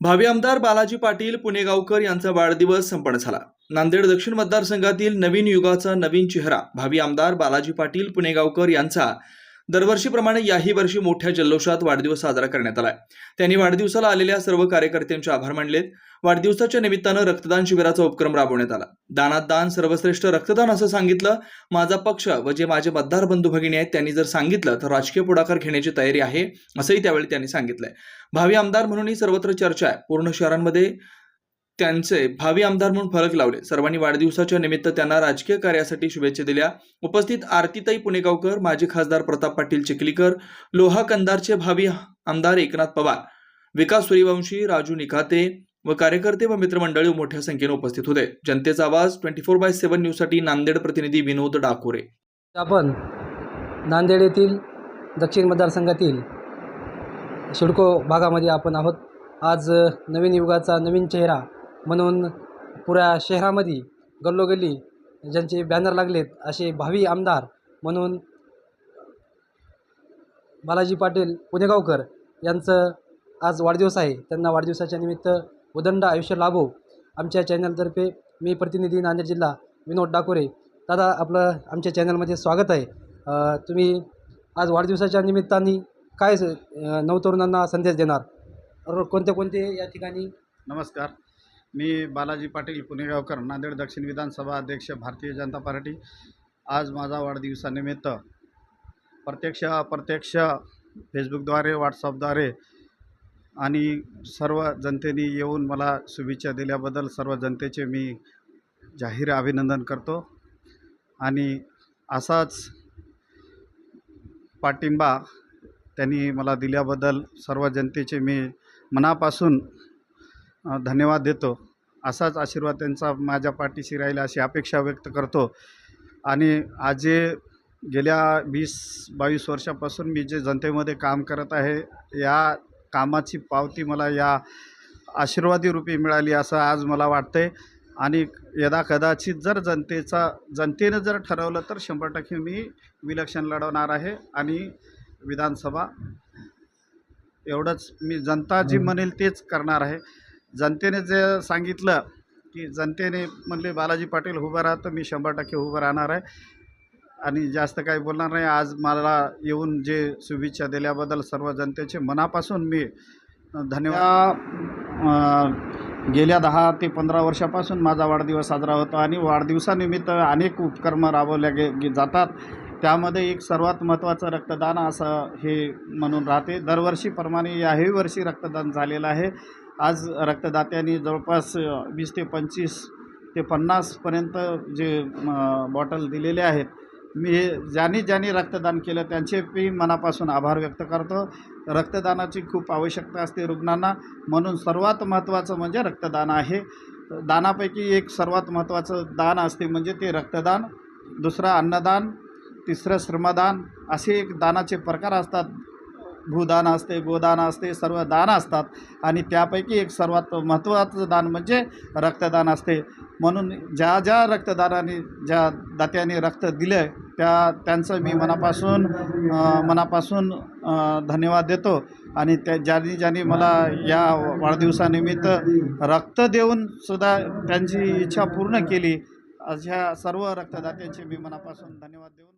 भावी आमदार बालाजी पाटील पुणेगावकर यांचा वाढदिवस संपन्न झाला. नांदेड दक्षिण मतदारसंघातील नवीन युगाचा नवीन चेहरा भावी आमदार बालाजी पाटील पुणेगावकर यांचा दरवर्षीप्रमाणे याही वर्षी मोठ्या जल्लोषात वाढदिवस साजरा करण्यात आलाय. त्यांनी वाढदिवसाला आलेल्या सर्व कार्यकर्त्यांचे आभार मानलेत. वाढदिवसाच्या निमित्तानं रक्तदान शिबिराचा उपक्रम राबवण्यात आला. दानात दान सर्वश्रेष्ठ रक्तदान असं सांगितलं. माझा पक्ष व जे माझे मतदार बंधू भगिनी आहेत त्यांनी जर सांगितलं तर राजकीय पुढाकार घेण्याची तयारी आहे असंही त्यावेळी त्यांनी सांगितलंय. भावी आमदार म्हणूनही सर्वत्र चर्चा आहे. पूर्ण शहरांमध्ये त्यांचे भावी आमदार म्हणून फलक लावले. सर्वांनी वाढदिवसाच्या निमित्त त्यांना राजकीय कार्यासाठी शुभेच्छा दिल्या. उपस्थित आरतीताई पुणेगावकर माजी खासदार प्रताप पाटील चिखलीकर लोहा कंदारचे भावी आमदार एकनाथ पवार विकास सूर्यवंशी राजू निखाते व कार्यकर्ते व मित्रमंडळी मोठ्या संख्येने उपस्थित होते. जनतेचा आवाज ट्वेंटी फोर बाय सेव्हन न्यूजसाठी नांदेड प्रतिनिधी विनोद डाकोरे. आपण नांदेड येथील दक्षिण मतदारसंघातील शिडको भागामध्ये आपण आहोत. आज नवीन युगाचा नवीन चेहरा म्हणून पुऱ्या शहरामध्ये गल्लोगल्ली ज्यांचे बॅनर लागलेत असे भावी आमदार म्हणून बालाजी पाटील पुणेगावकर यांचं आज वाढदिवस आहे. त्यांना वाढदिवसाच्या निमित्त उदंड आयुष्य लाभो. आमच्या चॅनलतर्फे मी प्रतिनिधी नांदेड जिल्हा विनोद डाकोरे. दादा आपलं आमच्या चॅनलमध्ये स्वागत आहे. तुम्ही आज वाढदिवसाच्या निमित्ताने काय नवतरुणांना संदेश देणार? कोणते कोणते या ठिकाणी? नमस्कार. मी बालाजी पाटील पुणेगावकर नांदेड दक्षिण विधानसभा अध्यक्ष भारतीय जनता पार्टी. आज माझा वाढदिवसानिमित्त प्रत्यक्ष अप्रत्यक्ष फेसबुकद्वारे व्हॉट्सअपद्वारे आणि सर्व जनतेने येऊन मला शुभेच्छा दिल्याबद्दल सर्व जनतेचे मी जाहीर अभिनंदन करतो. आणि असाच पाठिंबा त्यांनी मला दिल्याबद्दल सर्व जनतेचे मी मनापासून धन्यवाद देतो. असाच आशीर्वाद त्यांचा माझ्या पाठीशी राहील अशी अपेक्षा व्यक्त करतो. आणि आज जे गेल्या वीस बावीस वर्षापासून मी जे जनतेमध्ये काम करत आहे या कामाची पावती मला या आशीर्वादी रूपी मिळाली असं आज मला वाटतंय. आणि यदा कदाचित जर जनतेचा जनतेनं जर ठरवलं तर शंभर टक्के मी विलक्षण लढवणार आहे. आणि विधानसभा एवढंच मी जनता जी म्हणेल तेच करणार आहे. जनतेने जे सांगितलं की जनतेने म्हणले बालाजी पाटील उभं राहा तर मी शंभर टक्के उभं राहणार आहे. आणि जास्त काही बोलणार नाही. आज मला येऊन जे शुभेच्छा दिल्याबद्दल सर्व जनतेचे मनापासून मी धन्यवाद. गेल्या दहा ते पंधरा वर्षापासून माझा वाढदिवस साजरा होतो आणि वाढदिवसानिमित्त अनेक उपक्रम राबवल्या गे गे जातात. त्यामध्ये एक सर्वात महत्त्वाचं रक्तदान असं हे म्हणून राहते. दरवर्षीप्रमाणे याही वर्षी रक्तदान झालेलं आहे. आज रक्तदात्यांनी जवळपास वीस ते पंचवीस ते पन्नासपर्यंत जे बॉटल दिलेले आहेत मी हे ज्यांनी ज्यांनी रक्तदान केलं त्यांचे मी मनापासून आभार व्यक्त करतो. रक्तदानाची खूप आवश्यकता असते रुग्णांना. म्हणून सर्वात महत्त्वाचं म्हणजे रक्तदान आहे. दानापैकी एक सर्वात महत्त्वाचं दान असते म्हणजे ते रक्तदान. दुसरं अन्नदान. तिसरं श्रमदान. असे एक दानाचे प्रकार असतात. भूदान असते गोदान असते सर्व दान असतात. आणि त्यापैकी एक सर्वात महत्त्वाचं दान म्हणजे रक्तदान असते. म्हणून ज्या ज्या रक्तदानाने ज्या दात्याने रक्त दिलं त्या त्यांचं मी मनापासून मनापासून धन्यवाद देतो. आणि त्या ज्यांनी ज्यांनी मला या वाढदिवसानिमित्त रक्त देऊन सुद्धा त्यांची इच्छा पूर्ण केली अशा सर्व रक्तदात्यांचे मी मनापासून धन्यवाद देऊन